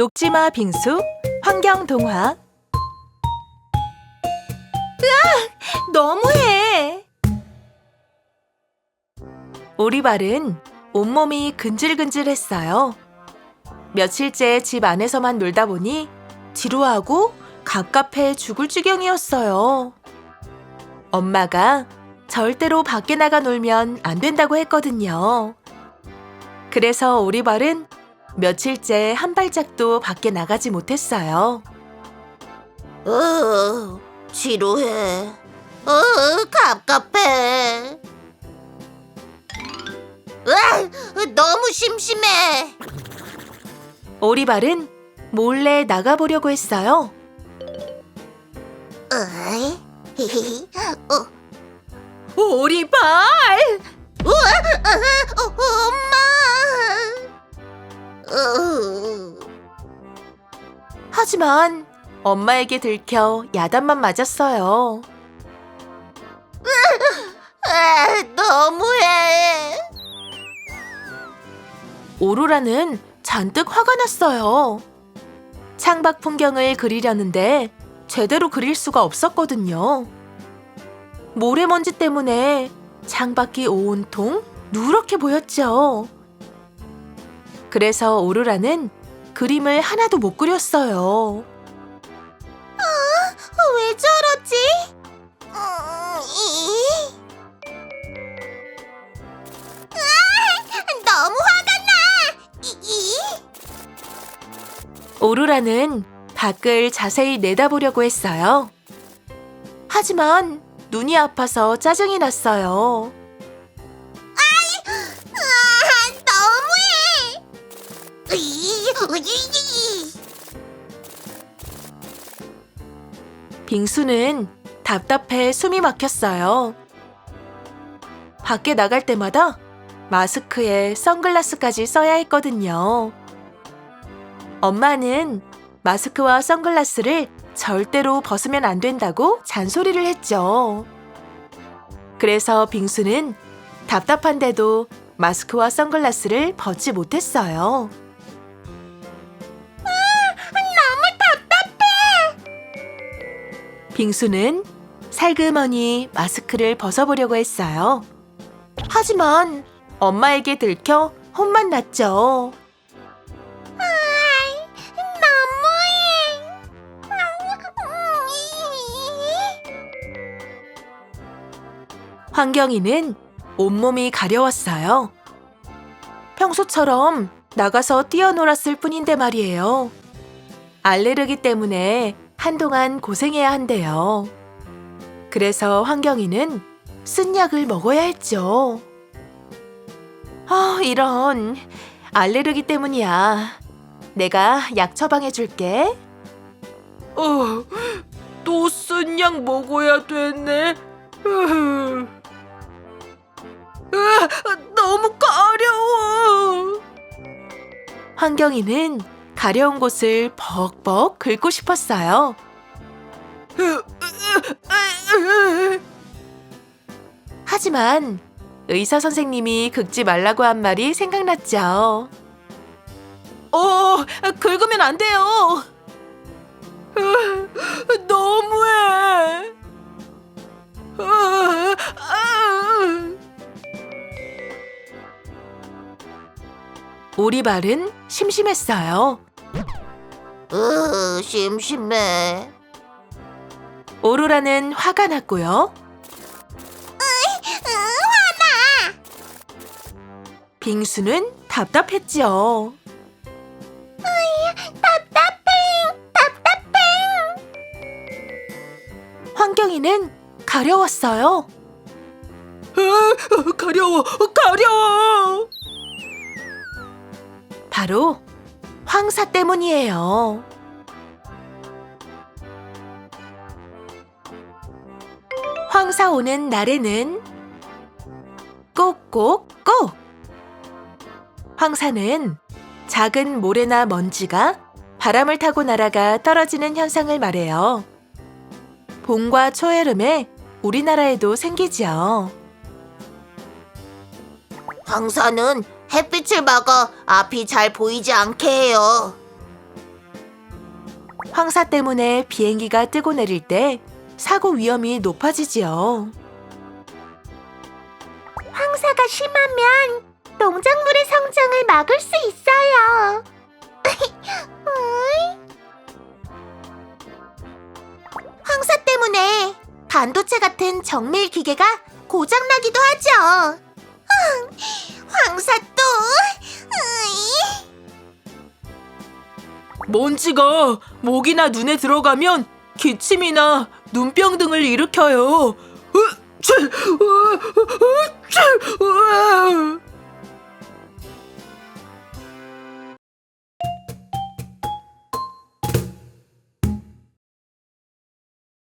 녹지마 빙수 환경 동화 너무해. 오리발은 온몸이 근질근질했어요. 며칠째 집 안에서만 놀다 보니 지루하고 갑갑해 죽을 지경이었어요. 엄마가 절대로 밖에 나가 놀면 안 된다고 했거든요. 그래서 오리발은 며칠째 한 발짝도 밖에 나가지 못했어요. 어, 지루해. 어, 갑갑해. 으아, 너무 심심해. 오리발은 몰래 나가보려고 했어요. 어이? 어, 오리발! 하지만 엄마에게 들켜 야단만 맞았어요. 아, 너무해. 오로라는 잔뜩 화가 났어요. 창밖 풍경을 그리려는데 제대로 그릴 수가 없었거든요. 모래먼지 때문에 창밖이 온통 누렇게 보였죠. 그래서 오로라는 그림을 하나도 못 그렸어요. 왜 저러지? 음, 이? 으아, 너무 화가 나. 이, 이? 오로라는 밖을 자세히 내다보려고 했어요. 하지만 눈이 아파서 짜증이 났어요. 빙수는 답답해 숨이 막혔어요. 밖에 나갈 때마다 마스크에 선글라스까지 써야 했거든요. 엄마는 마스크와 선글라스를 절대로 벗으면 안 된다고 잔소리를 했죠. 그래서 빙수는 답답한데도 마스크와 선글라스를 벗지 못했어요. 빙수는 살그머니 마스크를 벗어보려고 했어요. 하지만 엄마에게 들켜 혼만 났죠. 너무해. 환경이는 온몸이 가려웠어요. 평소처럼 나가서 뛰어놀았을 뿐인데 말이에요. 알레르기 때문에 한동안 고생해야 한대요. 그래서 환경이는 쓴 약을 먹어야 했죠. 아, 이런. 알레르기 때문이야. 내가 약 처방해 줄게. 어, 또 쓴 약 먹어야 되네. 으아, 너무 가려워. 환경이는 가려운 곳을 벅벅 긁고 싶었어요. 하지만 의사 선생님이 긁지 말라고 한 말이 생각났죠. 어, 긁으면 안 돼요. 너무해. 오리발은 심심했어요. 으, 심심해. 오로라는 화가 났고요. 빙수는 답답했지요. 환경이는 가려웠어요. 가려워, 가려워. 바로 황사 때문이에요. 황사 오는 날에는 꼭꼭꼭! 황사는 작은 모래나 먼지가 바람을 타고 날아가 떨어지는 현상을 말해요. 봄과 초여름에 우리나라에도 생기지요. 황사는 햇빛을 막아 앞이 잘 보이지 않게 해요. 황사 때문에 비행기가 뜨고 내릴 때 사고 위험이 높아지지요. 황사가 심하면 농작물의 성장을 막을 수 있어요. 황사 때문에 반도체 같은 정밀 기계가 고장나기도 하죠. 흠, 황사 또? 으이. 먼지가 목이나 눈에 들어가면 기침이나 눈병 등을 일으켜요. 으, 치, 으, 으.